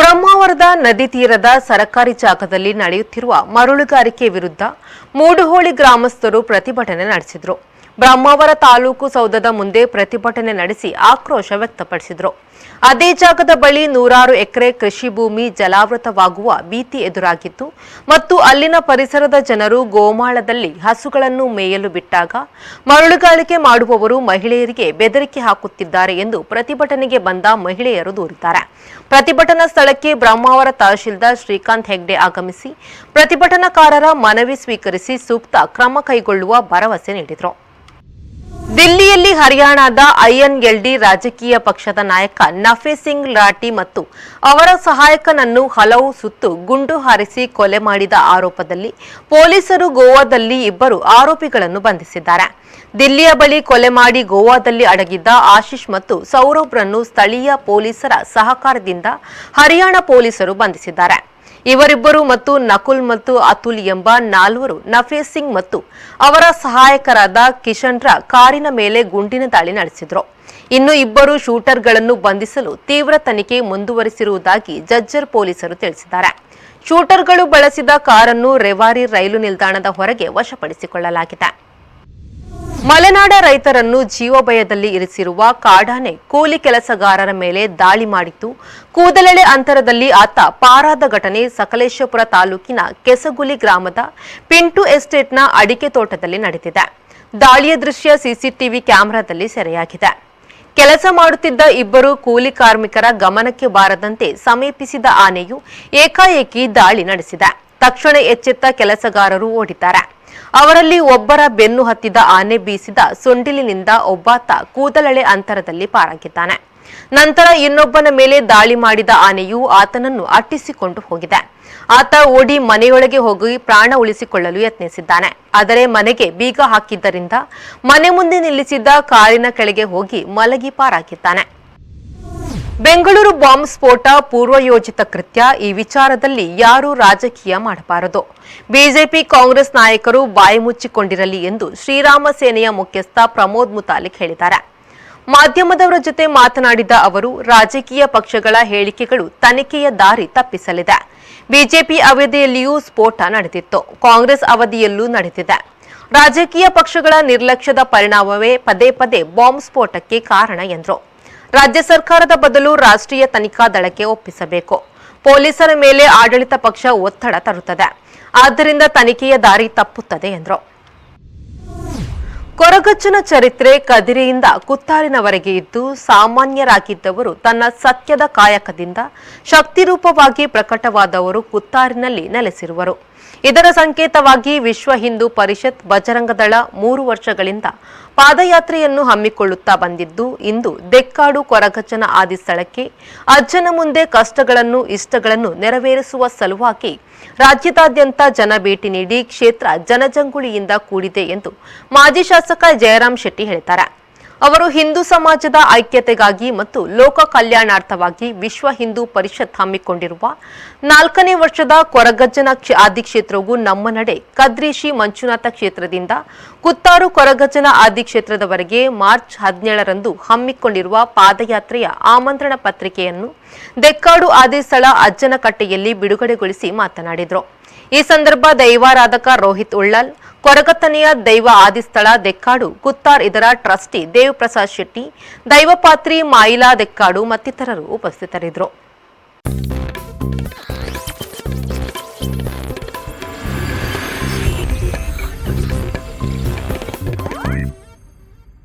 ಬ್ರಹ್ಮಾವರದ ನದಿ ತೀರದ ಸರಕಾರಿ ಜಾಗದಲ್ಲಿ ನಡೆಯುತ್ತಿರುವ ಮರಳುಗಾರಿಕೆ ವಿರುದ್ಧ ಮೂಡುಹೋಳಿ ಗ್ರಾಮಸ್ಥರು ಪ್ರತಿಭಟನೆ ನಡೆಸಿದರು. ಬ್ರಹ್ಮಾವರ ತಾಲೂಕು ಸೌಧದ ಮುಂದೆ ಪ್ರತಿಭಟನೆ ನಡೆಸಿ ಆಕ್ರೋಶ ವ್ಯಕ್ತಪಡಿಸಿದರು. ಅದೇ ಜಾಗದ ಬಳಿ ನೂರಾರು ಎಕರೆ ಕೃಷಿ ಭೂಮಿ ಜಲಾವೃತವಾಗುವ ಭೀತಿ ಎದುರಾಗಿತ್ತು ಮತ್ತು ಅಲ್ಲಿನ ಪರಿಸರದ ಜನರು ಗೋಮಾಳದಲ್ಲಿ ಹಸುಗಳನ್ನು ಮೇಯಲು ಬಿಟ್ಟಾಗ ಮರಳುಗಾರಿಕೆ ಮಾಡುವವರು ಮಹಿಳೆಯರಿಗೆ ಬೆದರಿಕೆ ಹಾಕುತ್ತಿದ್ದಾರೆ ಎಂದು ಪ್ರತಿಭಟನೆಗೆ ಬಂದ ಮಹಿಳೆಯರು ದೂರಿದ್ದಾರೆ. ಪ್ರತಿಭಟನಾ ಸ್ಥಳಕ್ಕೆ ಬ್ರಹ್ಮಾವರ ತಹಶೀಲ್ದಾರ್ ಶ್ರೀಕಾಂತ್ ಹೆಗ್ಡೆ ಆಗಮಿಸಿ ಪ್ರತಿಭಟನಾಕಾರರ ಮನವಿ ಸ್ವೀಕರಿಸಿ ಸೂಕ್ತ ಕ್ರಮ ಕೈಗೊಳ್ಳುವ ಭರವಸೆ ನೀಡಿದರು. ಹರಿಯಾಣದ ಐಎನ್ಎಲ್ಡಿ ರಾಜಕೀಯ ಪಕ್ಷದ ನಾಯಕ ನಫಿ ಸಿಂಗ್ ಲಾಟಿ ಮತ್ತು ಅವರ ಸಹಾಯಕನನ್ನು ಹಲವು ಸುತ್ತು ಗುಂಡು ಹಾರಿಸಿ ಕೊಲೆ ಮಾಡಿದ ಆರೋಪದಲ್ಲಿ ಪೊಲೀಸರು ಗೋವಾದಲ್ಲಿ ಇಬ್ಬರು ಆರೋಪಿಗಳನ್ನು ಬಂಧಿಸಿದ್ದಾರೆ. ದಿಲ್ಲಿಯ ಬಳಿ ಕೊಲೆ ಮಾಡಿ ಗೋವಾದಲ್ಲಿ ಅಡಗಿದ್ದ ಆಶೀಶ್ ಮತ್ತು ಸೌರಭ್ರನ್ನು ಸ್ಥಳೀಯ ಪೊಲೀಸರ ಸಹಕಾರದಿಂದ ಹರಿಯಾಣ ಪೊಲೀಸರು ಬಂಧಿಸಿದ್ದಾರೆ. ಇವರಿಬ್ಬರು ಮತ್ತು ನಕುಲ್ ಮತ್ತು ಅತುಲ್ ಎಂಬ ನಾಲ್ವರು ನಫೇ ಸಿಂಗ್ ಮತ್ತು ಅವರ ಸಹಾಯಕರಾದ ಕಿಶನ್ರ ಕಾರಿನ ಮೇಲೆ ಗುಂಡಿನ ದಾಳಿ ನಡೆಸಿದ್ರು. ಇನ್ನು ಇಬ್ಬರು ಶೂಟರ್ಗಳನ್ನು ಬಂಧಿಸಲು ತೀವ್ರ ತನಿಖೆ ಮುಂದುವರಿಸಿರುವುದಾಗಿ ಜಜ್ಜರ್ ಪೊಲೀಸರು ತಿಳಿಸಿದ್ದಾರೆ. ಶೂಟರ್ಗಳು ಬಳಸಿದ ಕಾರನ್ನು ರೆವಾರಿ ರೈಲು ನಿಲ್ದಾಣದ ಹೊರಗೆ ವಶಪಡಿಸಿಕೊಳ್ಳಲಾಗಿದೆ. ಮಲೆನಾಡ ರೈತರನ್ನು ಜೀವಭಯದಲ್ಲಿ ಇರಿಸಿರುವ ಕಾಡಾನೆ ಕೂಲಿ ಕೆಲಸಗಾರರ ಮೇಲೆ ದಾಳಿ ಮಾಡಿತ್ತು. ಕೂದಲೆಳೆ ಅಂತರದಲ್ಲಿ ಆತ ಪಾರಾದ ಘಟನೆ ಸಕಲೇಶಪುರ ತಾಲೂಕಿನ ಕೆಸಗುಲಿ ಗ್ರಾಮದ ಪಿಂಟು ಎಸ್ಟೇಟ್ನ ಅಡಿಕೆ ತೋಟದಲ್ಲಿ ನಡೆದಿದೆ. ದಾಳಿಯ ದೃಶ್ಯ ಸಿಸಿಟಿವಿ ಕ್ಯಾಮೆರಾದಲ್ಲಿ ಸೆರೆಯಾಗಿದೆ. ಕೆಲಸ ಮಾಡುತ್ತಿದ್ದ ಇಬ್ಬರು ಕೂಲಿ ಕಾರ್ಮಿಕರ ಗಮನಕ್ಕೆ ಬಾರದಂತೆ ಸಮೀಪಿಸಿದ ಆನೆಯು ಏಕಾಏಕಿ ದಾಳಿ ನಡೆಸಿದೆ. ತಕ್ಷಣ ಎಚ್ಚೆತ್ತ ಕೆಲಸಗಾರರು ಓಡಿದ್ದಾರೆ. ಅವರಲ್ಲಿ ಒಬ್ಬರ ಬೆನ್ನು ಹತ್ತಿದ ಆನೆ ಬೀಸಿದ ಸೊಂಡಿಲಿನಿಂದ ಒಬ್ಬಾತ ಕೂದಲಳೆ ಅಂತರದಲ್ಲಿ ಪಾರಾಗಿದ್ದಾನೆ. ನಂತರ ಇನ್ನೊಬ್ಬನ ಮೇಲೆ ದಾಳಿ ಮಾಡಿದ ಆನೆಯು ಆತನನ್ನು ಅಟ್ಟಿಸಿಕೊಂಡು ಹೋಗಿದೆ. ಆತ ಓಡಿ ಮನೆಯೊಳಗೆ ಹೋಗಿ ಪ್ರಾಣ ಉಳಿಸಿಕೊಳ್ಳಲು ಯತ್ನಿಸಿದ್ದಾನೆ. ಆದರೆ ಮನೆಗೆ ಬೀಗ ಹಾಕಿದ್ದರಿಂದ ಮನೆ ಮುಂದೆ ನಿಲ್ಲಿಸಿದ್ದ ಕಾರಿನ ಕೆಳಗೆ ಹೋಗಿ ಮಲಗಿ ಪಾರಾಗಿದ್ದಾನೆ. ಬೆಂಗಳೂರು ಬಾಂಬ್ ಸ್ಫೋಟ ಪೂರ್ವಯೋಜಿತ ಕೃತ್ಯ ಈ ವಿಚಾರದಲ್ಲಿ ಯಾರೂ ರಾಜಕೀಯ ಮಾಡಬಾರದು. ಬಿಜೆಪಿ ಕಾಂಗ್ರೆಸ್ ನಾಯಕರು ಬಾಯಿ ಮುಚ್ಚಿಕೊಂಡಿರಲಿ ಎಂದು ಶ್ರೀರಾಮ ಸೇನೆಯ ಮುಖ್ಯಸ್ಥ ಪ್ರಮೋದ್ ಮುತಾಲಿಕ್ ಹೇಳಿದ್ದಾರೆ. ಮಾಧ್ಯಮದವರ ಜೊತೆ ಮಾತನಾಡಿದ ಅವರು, ರಾಜಕೀಯ ಪಕ್ಷಗಳ ಹೇಳಿಕೆಗಳು ತನಿಖೆಯ ದಾರಿ ತಪ್ಪಿಸಲಿದೆ. ಬಿಜೆಪಿ ಅವಧಿಯಲ್ಲಿಯೂ ಸ್ಫೋಟ ನಡೆದಿತ್ತು. ಕಾಂಗ್ರೆಸ್ ಅವಧಿಯಲ್ಲೂ ನಡೆದಿದೆ. ರಾಜಕೀಯ ಪಕ್ಷಗಳ ನಿರ್ಲಕ್ಷ್ಯದ ಪರಿಣಾಮವೇ ಪದೇ ಪದೇ ಬಾಂಬ್ ಸ್ಫೋಟಕ್ಕೆ ಕಾರಣ ಎಂದರು. ರಾಜ್ಯ ಸರ್ಕಾರದ ಬದಲು ರಾಷ್ಟ್ರೀಯ ತನಿಖಾ ದಳಕ್ಕೆ ಒಪ್ಪಿಸಬೇಕು. ಪೊಲೀಸರ ಮೇಲೆ ಆಡಳಿತ ಪಕ್ಷ ಒತ್ತಡ ತರುತ್ತದೆ. ಆದ್ದರಿಂದ ತನಿಖೆಯ ದಾರಿ ತಪ್ಪುತ್ತದೆ ಎಂದರು. ಕೊರಗಚ್ಚನ ಚರಿತ್ರೆ ಕದಿರೆಯಿಂದ ಕುತ್ತಾರಿನವರೆಗೆ ಇದ್ದು ಸಾಮಾನ್ಯರಾಗಿದ್ದವರು ತನ್ನ ಸತ್ಯದ ಕಾಯಕದಿಂದ ಶಕ್ತಿರೂಪವಾಗಿ ಪ್ರಕಟವಾದವರು ಕುತ್ತಾರಿನಲ್ಲಿ ನೆಲೆಸಿರುವರು. ಇದರ ಸಂಕೇತವಾಗಿ ವಿಶ್ವ ಹಿಂದೂ ಪರಿಷತ್ ಬಜರಂಗದಳ ಮೂರು ವರ್ಷಗಳಿಂದ ಪಾದಯಾತ್ರೆಯನ್ನು ಹಮ್ಮಿಕೊಳ್ಳುತ್ತಾ ಬಂದಿದ್ದು, ಇಂದು ದೆಕ್ಕಾಡು ಕೊರಗಜ್ಜನ ಆದಿ ಸ್ಥಳಕ್ಕೆ ಅಜ್ಜನ ಮುಂದೆ ಕಷ್ಟಗಳನ್ನು, ಇಷ್ಟಗಳನ್ನು ನೆರವೇರಿಸುವ ಸಲುವಾಗಿ ರಾಜ್ಯದಾದ್ಯಂತ ಜನ ಭೇಟಿ ನೀಡಿ ಕ್ಷೇತ್ರ ಜನಜಂಗುಳಿಯಿಂದ ಕೂಡಿದೆ ಎಂದು ಮಾಜಿ ಶಾಸಕ ಜಯರಾಮ್ ಶೆಟ್ಟಿ ಹೇಳಿದ್ದಾರೆ. ಅವರು ಹಿಂದೂ ಸಮಾಜದ ಐಕ್ಯತೆಗಾಗಿ ಮತ್ತು ಲೋಕ ಕಲ್ಯಾಣಾರ್ಥವಾಗಿ ವಿಶ್ವ ಹಿಂದೂ ಪರಿಷತ್ ಹಮ್ಮಿಕೊಂಡಿರುವ ನಾಲ್ಕನೇ ವರ್ಷದ ಕೊರಗಜ್ಜನ ಆದಿ ಕ್ಷೇತ್ರವು ನಮ್ಮ ನಡೆ ಕದ್ರಿಶಿ ಮಂಜುನಾಥ ಕ್ಷೇತ್ರದಿಂದ ಕುತ್ತಾರು ಕೊರಗಜ್ಜನ ಆದಿ ಕ್ಷೇತ್ರದವರೆಗೆ ಮಾರ್ಚ್ ಹದಿನೇಳರಂದು ಹಮ್ಮಿಕೊಂಡಿರುವ ಪಾದಯಾತ್ರೆಯ ಆಮಂತ್ರಣ ಪತ್ರಿಕೆಯನ್ನು ದೆಕ್ಕಾಡು ಆದಿ ಸ್ಥಳ ಅಜ್ಜನಕಟ್ಟೆಯಲ್ಲಿ ಬಿಡುಗಡೆಗೊಳಿಸಿ ಮಾತನಾಡಿದರು. ಈ ಸಂದರ್ಭ ದೈವಾರಾಧಕ ರೋಹಿತ್ ಉಳ್ಳಲ್ ಕೊರಗತ್ತನೆಯ ದೈವ ಆದಿಸ್ಥಳ ದೆಕ್ಕಾಡು ಕುತ್ತಾರ್ ಇದರ ಟ್ರಸ್ಟಿ ದೇವಪ್ರಸಾದ್ ಶೆಟ್ಟಿ ದೈವಪಾತ್ರಿ ಮಾಯಿಲಾ ದೆಕ್ಕಾಡು ಮತ್ತಿತರರು ಉಪಸ್ಥಿತರಿದ್ದರು.